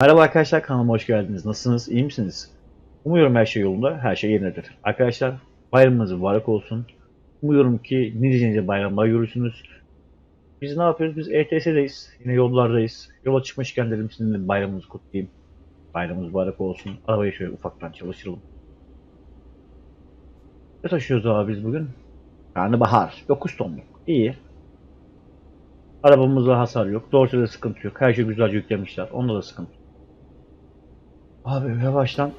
Merhaba arkadaşlar kanalıma hoş geldiniz. Nasılsınız? İyi misiniz? Umuyorum her şey yolunda, her şey yerindedir. Arkadaşlar bayramınız mübarek olsun. Umuyorum ki nice bayramlar görürsünüz. Biz ne yapıyoruz? Biz ETS'deyiz. Yine yollardayız. Yola çıkmışken dedim sizinle de bayramınızı kutlayayım. Bayramınız mübarek olsun. Arabayı şöyle ufaktan çalıştıralım. Ne taşıyoruz abi biz bugün? Karnabahar. 9 tonluk. İyi. Arabamızda hasar yok. Dorse'de sıkıntı yok. Her şey güzelce yüklemişler. Onda da sıkıntı yok. Abi yavaştan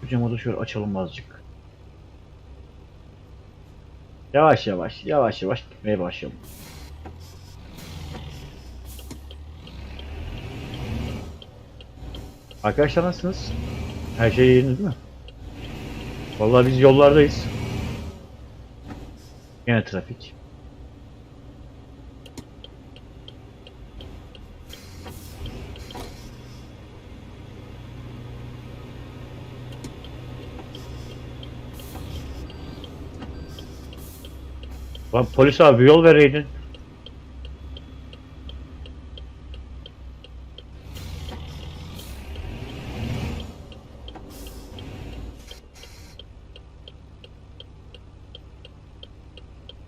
şu camı da şöyle açalım azıcık. Yavaş yavaş, yavaş yavaş gitmeye başlayalım. Arkadaşlar nasılsınız? Her şey yerinizde mi? Vallahi biz yollardayız. Yine trafik. Lan polis abi yol vereydin.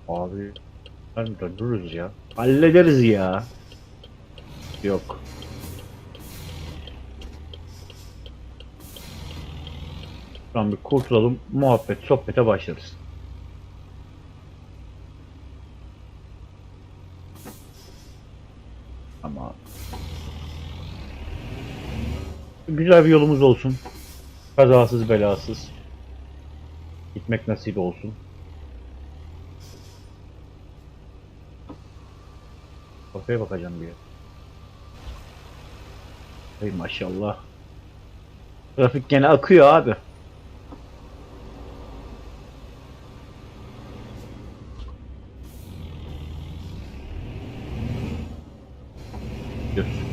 Abi de dururuz ya. Hallederiz ya. Yok. Şuradan bir kurtulalım. Muhabbet, sohbete başlarız. Ama güzel bir yolumuz olsun. Kazasız belasız. Gitmek nasip olsun. Kafaya bakacağım bir. Hey maşallah. Trafik gene akıyor abi. Gidiyoruz.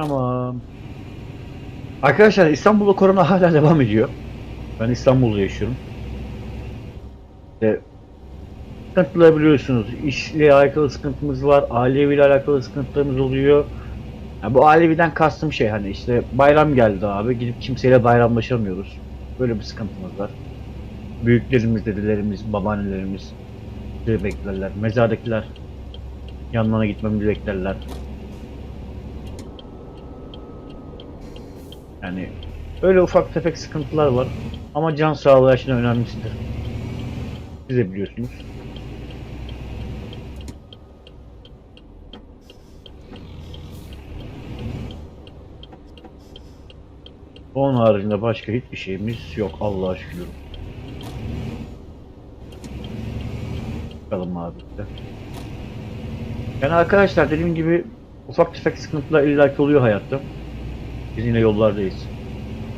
Tamam. Arkadaşlar İstanbul'da korona hala devam ediyor. Ben İstanbul'da yaşıyorum. İşte sıkıntılar biliyorsunuz. İşle alakalı sıkıntımız var. Aileviyle alakalı sıkıntılarımız oluyor. Ya bu Alevi'den kastım şey hani işte bayram geldi abi. Gidip kimseyle bayramlaşamıyoruz. Böyle bir sıkıntımız var. Büyüklerimiz, dedelerimiz, babaannelerimiz bizi beklerler. Mezardakiler yanlarına gitmemizi beklerler. Yani öyle ufak tefek sıkıntılar var. Ama can sağlığı şeyden önemlisidir. Siz de biliyorsunuz. Onun haricinde başka hiçbir şeyimiz yok Allah'a şükür. Bakalım abi. Yani arkadaşlar dediğim gibi ufak tefek sıkıntılar illaki oluyor hayatta. Biz yine yollardayız.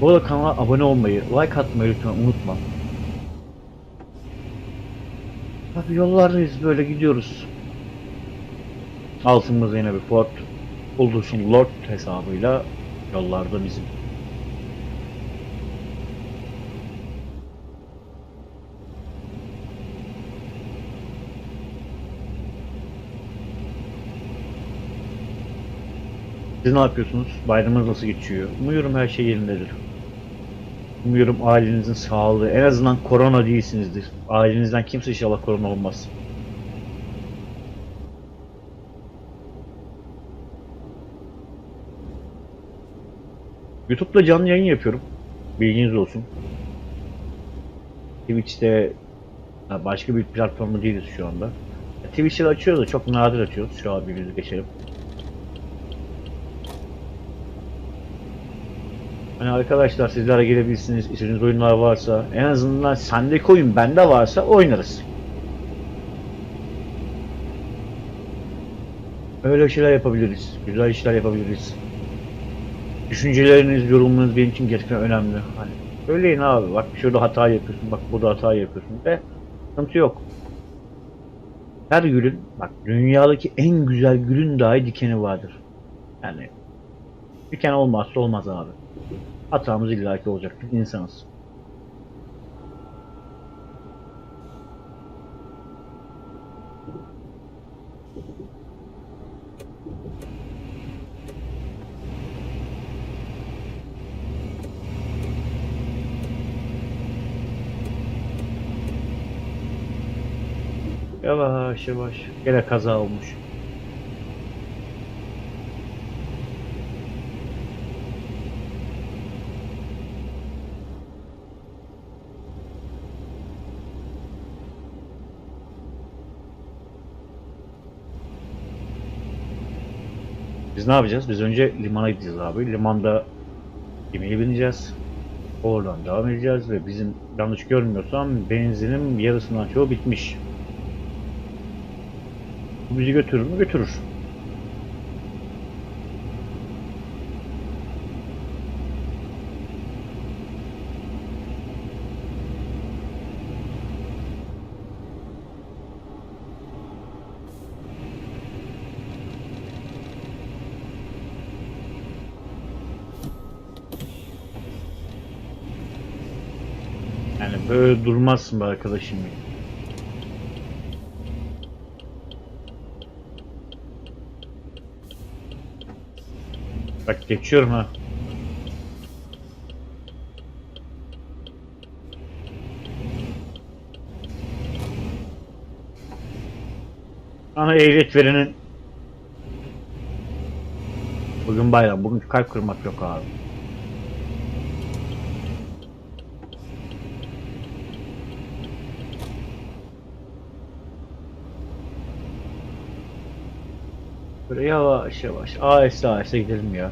Bu arada kanala abone olmayı, like atmayı lütfen unutma. Abi yollardayız böyle gidiyoruz. Altımızda yine bir Ford Buluş'un Lord hesabıyla yollarda bizim. Siz ne yapıyorsunuz? Bayramınız nasıl geçiyor? Umuyorum her şey yerindedir. Umuyorum ailenizin sağlığı, en azından korona değilsinizdir. Ailenizden kimse inşallah korona olmaz. YouTube'da canlı yayın yapıyorum. Bilginiz olsun. Twitch'te başka bir platformda değiliz şu anda. Twitch'te açıyoruz da çok nadir açıyoruz. Şu an bir geçelim. Hani arkadaşlar sizlere gelebilirsiniz, istediğiniz oyunlar varsa, en azından sendeki oyun bende varsa oynarız. Öyle şeyler yapabiliriz, güzel işler yapabiliriz. Düşünceleriniz, yorumlarınız benim için gerçekten önemli. Hani söyleyin abi bak şurada hata yapıyorsun, bak burada hata yapıyorsun de sıkıntı yok. Her gülün, bak dünyadaki en güzel gülün dahi dikeni vardır. Yani diken olmazsa olmaz abi. Hatamız illaki olacak. Biz insanız. Yavaş yavaş. Gene kaza olmuş. Biz ne yapacağız? Biz önce limana gideceğiz abi. Limanda gemiye bineceğiz. Oradan devam edeceğiz ve bizim yanlış görmüyorsam benzinim yarısından çoğu bitmiş. Bu bizi götürür mü? Götürür. Yani böyle durmazsın be arkadaşım. Bak geçiyorum ha. Ana ehliyet verenin Bugün bayram. Bugün kalp kırmak yok abi. Böyle yavaş yavaş. Aheste aheste gidelim ya.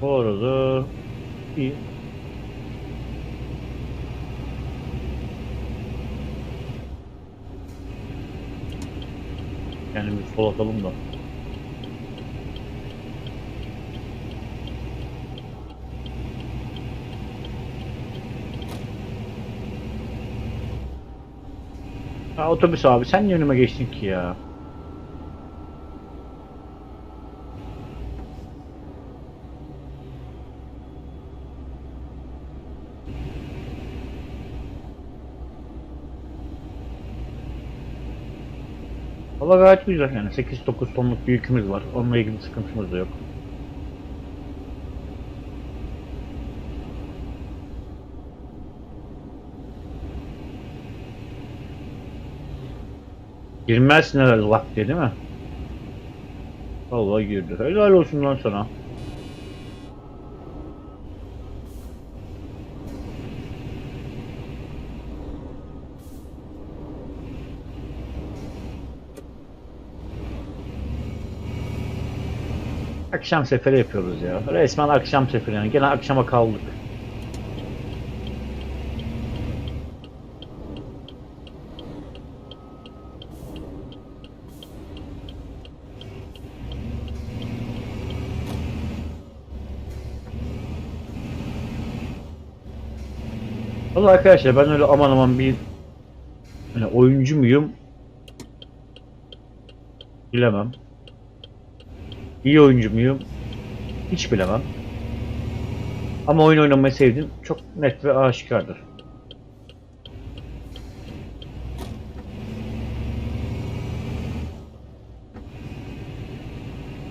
Bu arada iyi. Yani bir sol da. Ha, otobüs abi sen niye önüme geçtin ki ya? Valla gayet güzel yani 8-9 tonluk bir yükümüz var. Onunla ilgili sıkıntımız da yok. Girmezsin herhalde vakti değil mi? Vallahi girdi. Helal olsun lan sana. Akşam seferi yapıyoruz ya. Resmen akşam seferi yani. Gene akşama kaldık. Vallahi arkadaşlar ben öyle aman aman bir hani oyuncu muyum? Bilemem. İyi oyuncu muyum? Hiç bilemem. Ama oyun oynamayı sevdim. Çok net ve aşikardır.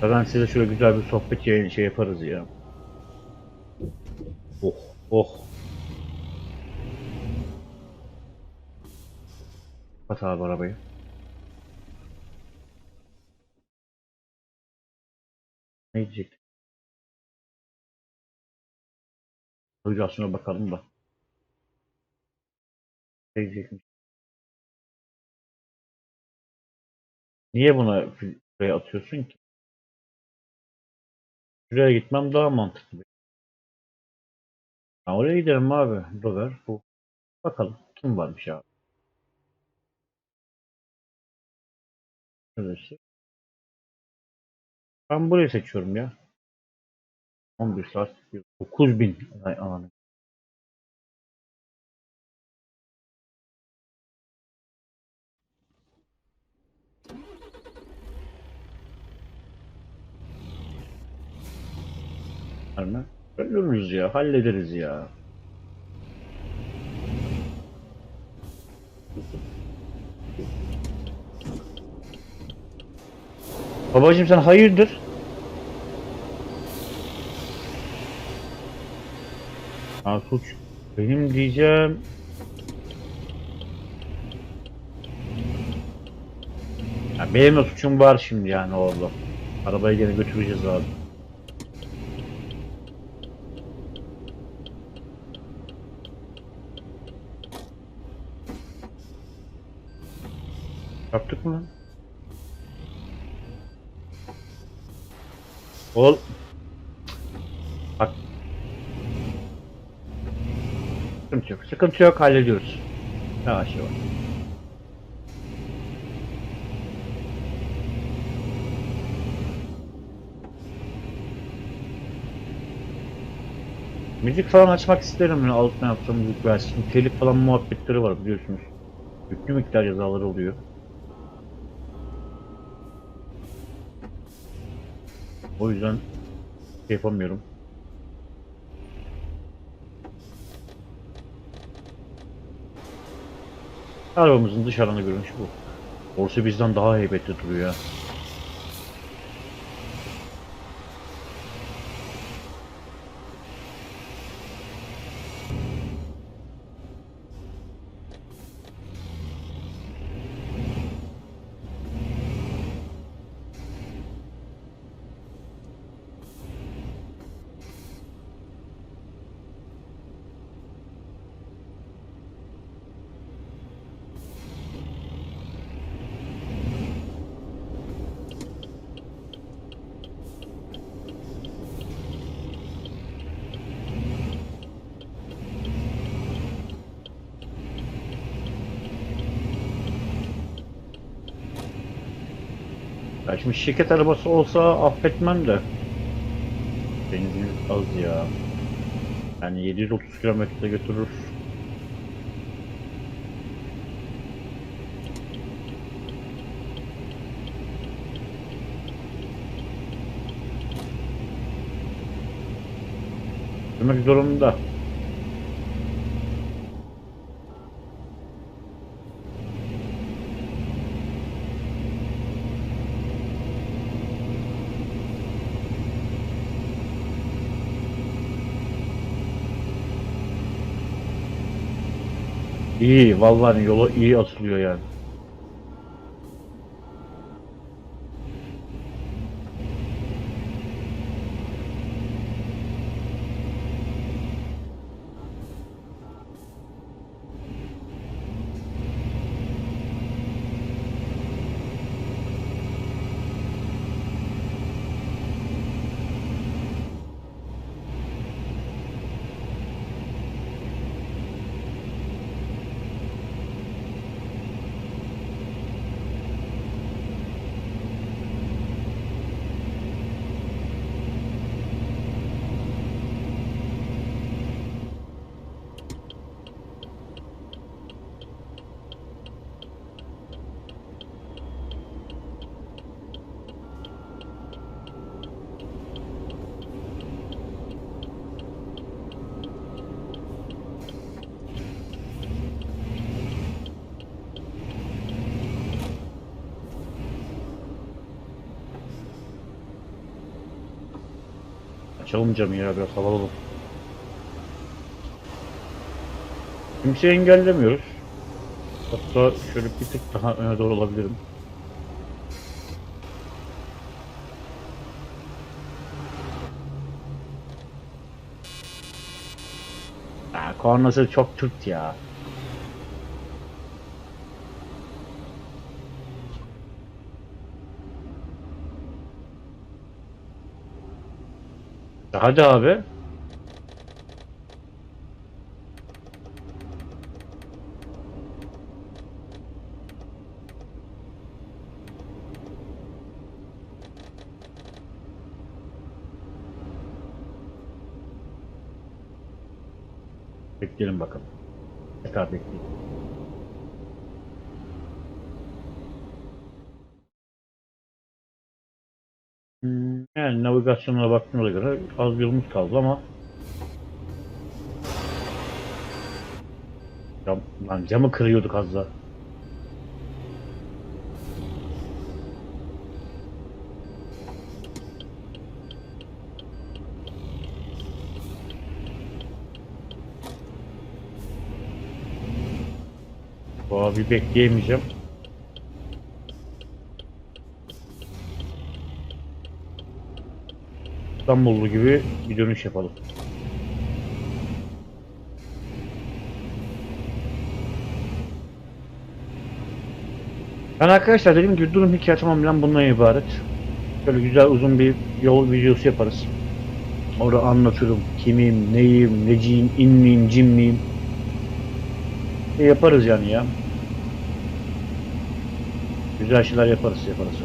Ben size şöyle güzel bir sohbet yayın şey yaparız ya. Oh oh. Kapat abi arabayı. Ne diyecektim? Navigasyona bakalım da. Ne diyecektim? Niye buna şuraya atıyorsun ki? Şuraya gitmem daha mantıklı. Ha, oraya gidelim abi. Dolar bu. Bakalım kim varmış abi. Şurası. Ben burayı seçiyorum ya. 11 saat 9000 ay ananı. Harbi. Ölürüz ya, hallederiz ya. Babacım sen hayırdır? Ha suç benim diyeceğim. Ya benim de suçum var şimdi yani orada. Arabayı gene götüreceğiz abi. Yaptık mı? Ol. Bak. Sıkıntı yok. Sıkıntı yok hallediyoruz. Yavaş yavaş. Müzik falan açmak isterim yani altına yapsam müzik versin. Telif falan muhabbetleri var biliyorsunuz. Yüklü miktar cezaları oluyor. O yüzden şey yapamıyorum. Arabamızın dışarıda görünüşü bu. Borsa bizden daha heybetli duruyor ya. Ya şimdi şirket arabası olsa affetmem de. Benzin az ya. Yani 730 kilometre götürür. Demek zorunda. İyi vallahi yola iyi atılıyor yani. Açalım camı ya biraz hava alalım. Kimseyi engellemiyoruz. Hatta şöyle bir tık daha öne doğru olabilirim. Ya kornası çok Türk ya. hadi abi. Bekleyelim bakalım. Tekrar bekleyelim. Navigasyonuna baktığımıza göre az yolumuz kaldı ama Cam, lan camı kırıyorduk az daha. Bu abi bekleyemeyeceğim. İstanbullu gibi bir dönüş yapalım. Ben arkadaşlar dediğim gibi durum hikaye tamamen bundan ibaret. Böyle güzel uzun bir yol videosu yaparız. Orada anlatırım kimim, neyim, neciyim, inmiyim, cimmiyim. E yaparız yani ya. Güzel şeyler yaparız yaparız.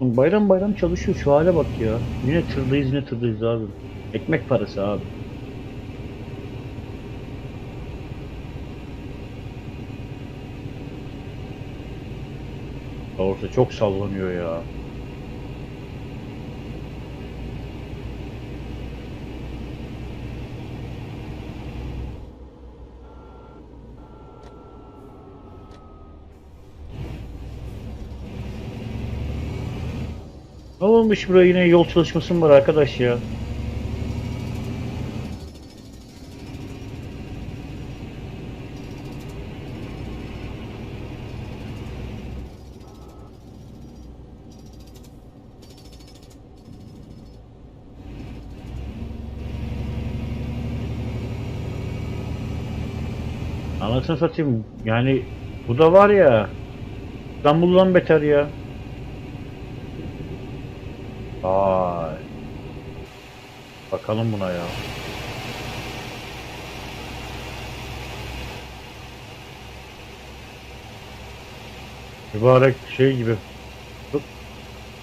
Bayram bayram çalışıyor şu hale bak ya. Yine tırdayız yine tırdayız abi. Ekmek parası abi. Orta çok sallanıyor ya. Olmuş buraya yine yol çalışması mı var arkadaş ya? Anasını satayım yani bu da var ya İstanbul'dan beter ya. Bakalım buna ya. Mübarek şey gibi. Dur.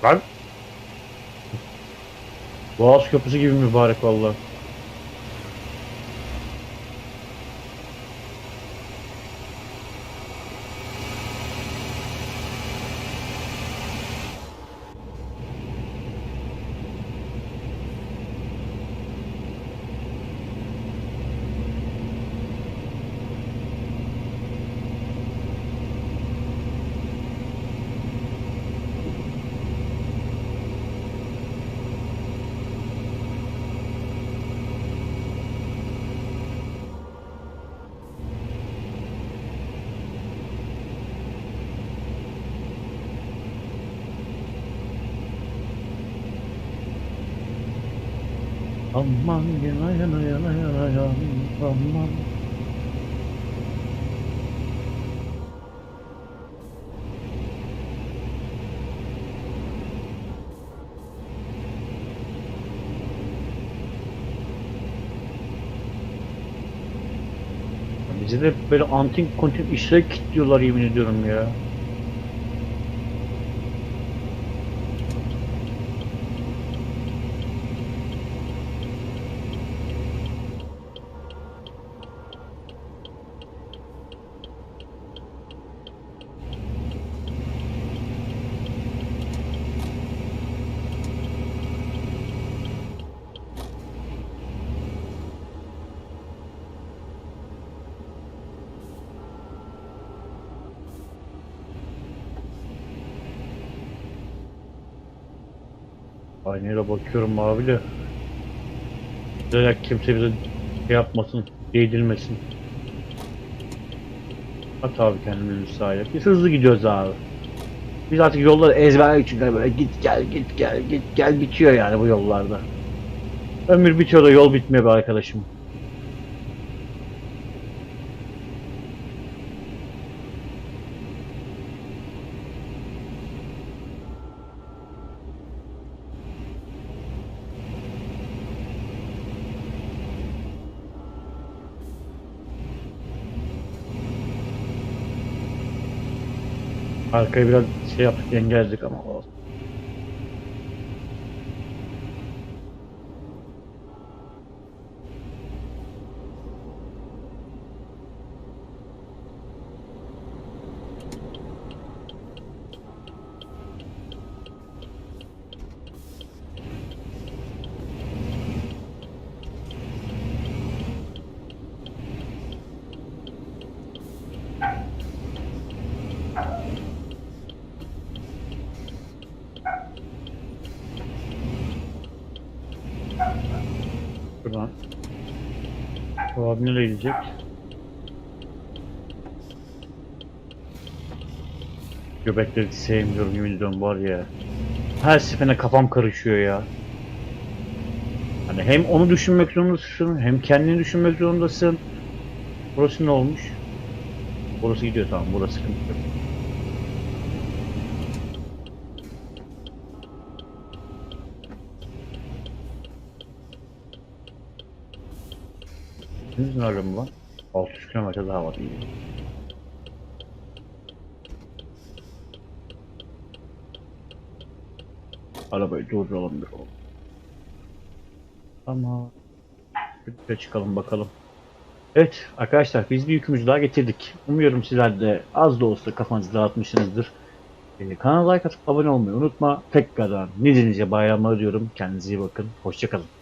Lan. Boğaz köprüsü gibi mübarek vallahi. Aman yana yana yana yana yana aman. Bize de böyle antin kontin işlere kilitliyorlar yemin ediyorum ya. Aynayla bakıyorum abi de. Direkt kimse bize şey yapmasın, değdirmesin. At abi kendimizi sahaya. Biz hızlı gidiyoruz abi. Biz artık yolları ezberledik çünkü böyle git gel git gel git gel bitiyor yani bu yollarda. Ömür bitiyor da yol bitmiyor be arkadaşım. Arkaya biraz şey yaptık engelledik ama olsun. Şuradan. Bu abi nereye gidecek? Göbekleri sevmiyorum yemin ediyorum var ya. Her seferinde kafam karışıyor ya. Hani hem onu düşünmek zorundasın hem kendini düşünmek zorundasın. Burası ne olmuş? Burası gidiyor tamam burası sıkıntı yok. Henüz nerede mi lan? 600 kilometre daha var. Arabayı durduralım bir oğlum. Tamam. De çıkalım bakalım. Evet arkadaşlar biz bir yükümüzü daha getirdik. Umuyorum sizler de az da olsa kafanızı dağıtmışsınızdır. Ee, kanala like atıp abone olmayı unutma. Tekrardan nice nice bayramlar diyorum. Kendinize iyi bakın. Hoşçakalın.